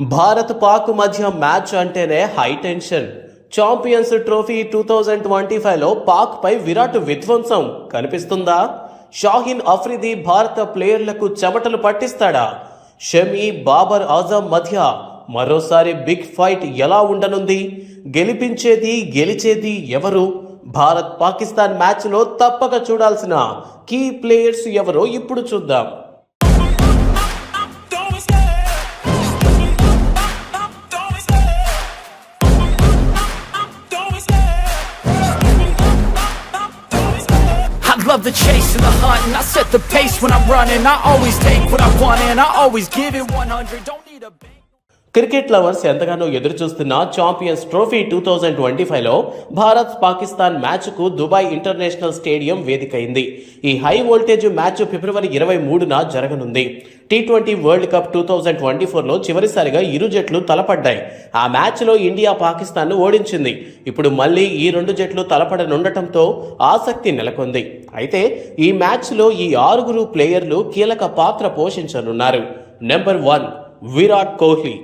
భారత్ పాక్ మధ్య మ్యాచ్ అంటేనే high tension. Champions trophy two thousand twenty ఫైవ్లో పాక్ పై విరాట్ విధ్వంసం. కనిపిస్తుందా? షాహీన్ అఫ్రిది భారత ప్లేయర్లకు చెమటలు పట్టిస్తాడా? షమీ బాబర్ ఆజం మధ్య మరోసారి బిగ్ ఫైట్ ఎలా ఉండనుంది? గెలిపించేది గెలిచేది ఎవరు? భారత్ పాకిస్తాన్ మ్యాచ్లో తప్పక చూడాల్సిన కీ ప్లేయర్స్ ఎవరో ఇప్పుడు చూద్దాం. Love the chase and the hunt, and I set the pace when I'm running. I always take what I want, and I always give it 100. Don't need a. Cricket lovers ఎంతగానో ఎదురు చూస్తున్న champions trophy two thousand twenty ఫైవ్లో భారత్ పాకిస్తాన్ మ్యాచ్కు Dubai international stadium వేదికైంది. ఈ high voltage match ఫిబ్రవరి ఇరవై మూడున జరగనుంది. T twenty world cup two thousand twenty ఫోర్లో చివరిసారిగా ఇరు జట్లు తలపడ్డాయి. ఆ మ్యాచ్లో ఇండియా పాకిస్తాన్ను ఓడించింది. ఇప్పుడు మళ్ళీ ఈ రెండు జట్లు తలపడనుండటంతో ఆసక్తి నెలకొంది. అయితే ఈ మ్యాచ్లో ఈ ఆరుగురు ప్లేయర్లు కీలక పాత్ర పోషించనున్నారు. Number one Virat Kohli.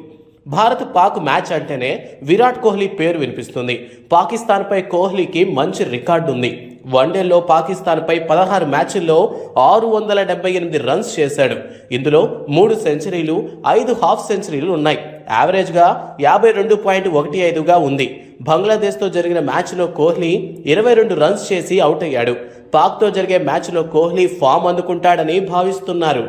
Bharat Pak match అంటేనే విరాట్ కోహ్లీ పేరు వినిపిస్తుంది. పాకిస్తాన్పై కోహ్లీకి మంచి రికార్డు ఉంది. వన్డేలో పాకిస్తాన్పై పదహారు మ్యాచ్ల్లో ఆరు వందల డెబ్బై ఎనిమిది రన్స్ చేశాడు. ఇందులో మూడు సెంచరీలు ఐదు హాఫ్ సెంచరీలు ఉన్నాయి. యావరేజ్గా యాభై రెండు పాయింట్ ఒకటి ఐదుగా ఉంది. బంగ్లాదేశ్తో జరిగిన మ్యాచ్లో కోహ్లీ ఇరవై రెండు రన్స్ చేసి అవుట్ అయ్యాడు. పాక్తో జరిగే మ్యాచ్లో కోహ్లీ ఫామ్ అందుకుంటాడని భావిస్తున్నారు.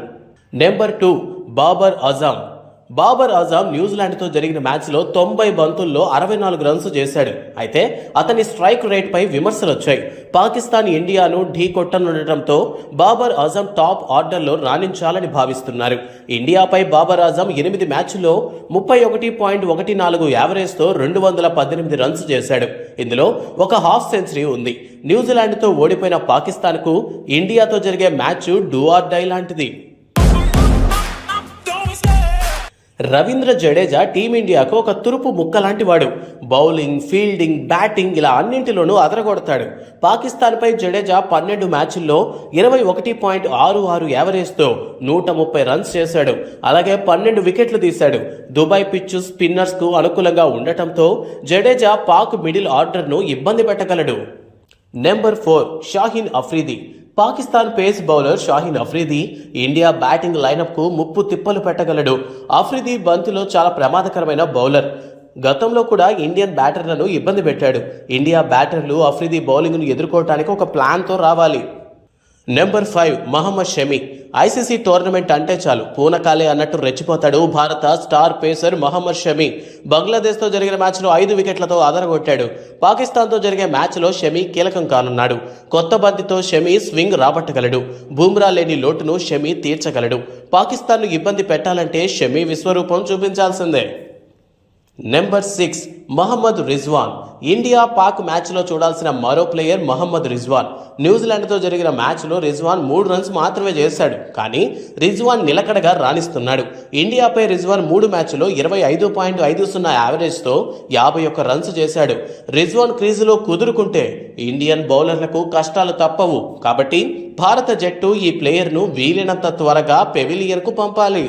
నెంబర్ టూ బాబర్ అజామ్ బాబర్ ఆజాం న్యూజిలాండ్తో జరిగిన మ్యాచ్లో తొంభై బంతుల్లో అరవై నాలుగు రన్స్ చేశాడు. అయితే అతని స్ట్రైక్ రేట్పై విమర్శలు వచ్చాయి. పాకిస్తాన్ ఇండియాను ఢీ కొట్టనుండటంతో బాబర్ ఆజం టాప్ ఆర్డర్లో రాణించాలని భావిస్తున్నారు. ఇండియాపై బాబర్ ఆజం ఎనిమిది మ్యాచ్ల్లో ముప్పై ఒకటి పాయింట్ ఒకటి నాలుగు యావరేజ్తో రెండు వందల పద్దెనిమిది రన్స్ చేశాడు. ఇందులో ఒక హాఫ్ సెంచరీ ఉంది. న్యూజిలాండ్తో ఓడిపోయిన పాకిస్తాన్కు ఇండియాతో జరిగే మ్యాచ్ డూఆర్ డై లాంటిది. రవీంద్ర జడేజా టీమిండియాకు ఒక తురుపు ముక్క లాంటి వాడు. బౌలింగ్ ఫీల్డింగ్ బ్యాటింగ్ ఇలా అన్నింటిలోనూ అదరగొడతాడు. పాకిస్తాన్పై జడేజా పన్నెండు మ్యాచ్ల్లో ఇరవై ఒకటి పాయింట్ ఆరు ఆరు యావరేజ్తో నూట ముప్పై రన్స్ చేశాడు. అలాగే పన్నెండు వికెట్లు తీశాడు. దుబాయ్ పిచ్చు స్పిన్నర్స్కు అనుకూలంగా ఉండటంతో జడేజా పాక్ మిడిల్ ఆర్డర్ను ఇబ్బంది పెట్టగలడు. Number four Shaheen Afridi. Pakistan pace bowler Shaheen Afridi India batting లైనప్కు ముప్పు తిప్పలు పెట్టగలడు. అఫ్రీది బంతిలో చాలా ప్రమాదకరమైన బౌలర్. గతంలో కూడా ఇండియన్ బ్యాటర్లను ఇబ్బంది పెట్టాడు. ఇండియా బ్యాటర్లు అఫ్రీది బౌలింగ్ను ఎదుర్కోవటానికి ఒక ప్లాన్తో రావాలి. Number five Mohammed Shami. ICC tournament అంటే చాలు. పూనకాలే అన్నట్టు రెచ్చిపోతాడు భారత స్టార్ పేసర్ మహమ్మద్ షమి. బంగ్లాదేశ్తో జరిగిన మ్యాచ్లో ఐదు వికెట్లతో అదరగొట్టాడు. పాకిస్తాన్తో జరిగే మ్యాచ్లో షమి కీలకం కానున్నాడు. కొత్త బంతితో షమి స్వింగ్ రాబట్టగలడు. బూమ్రా లేని లోటును షమి తీర్చగలడు. పాకిస్తాన్ను ఇబ్బంది పెట్టాలంటే షమి విశ్వరూపం చూపించాల్సిందే. Number six Mohammad Rizwan India Pak మ్యాచ్లో చూడాల్సిన మరో ప్లేయర్ మహమ్మద్ రిజ్వాన్ న్యూజిలాండ్తో జరిగిన మ్యాచ్లో రిజ్వాన్ మూడు రన్స్ మాత్రమే చేశాడు. కానీ రిజ్వాన్ నిలకడగా రాణిస్తున్నాడు. ఇండియాపై రిజ్వాన్ మూడు మ్యాచ్లో ఇరవై ఐదు పాయింట్ ఐదు సున్నా యావరేజ్తో యాభై ఒక్క రన్స్ చేశాడు. రిజ్వాన్ క్రీజులో కుదురుకుంటే ఇండియన్ బౌలర్లకు కష్టాలు తప్పవు. కాబట్టి భారత జట్టు ఈ ప్లేయర్ను వీలైనంత త్వరగా పెవిలియన్కు పంపాలి.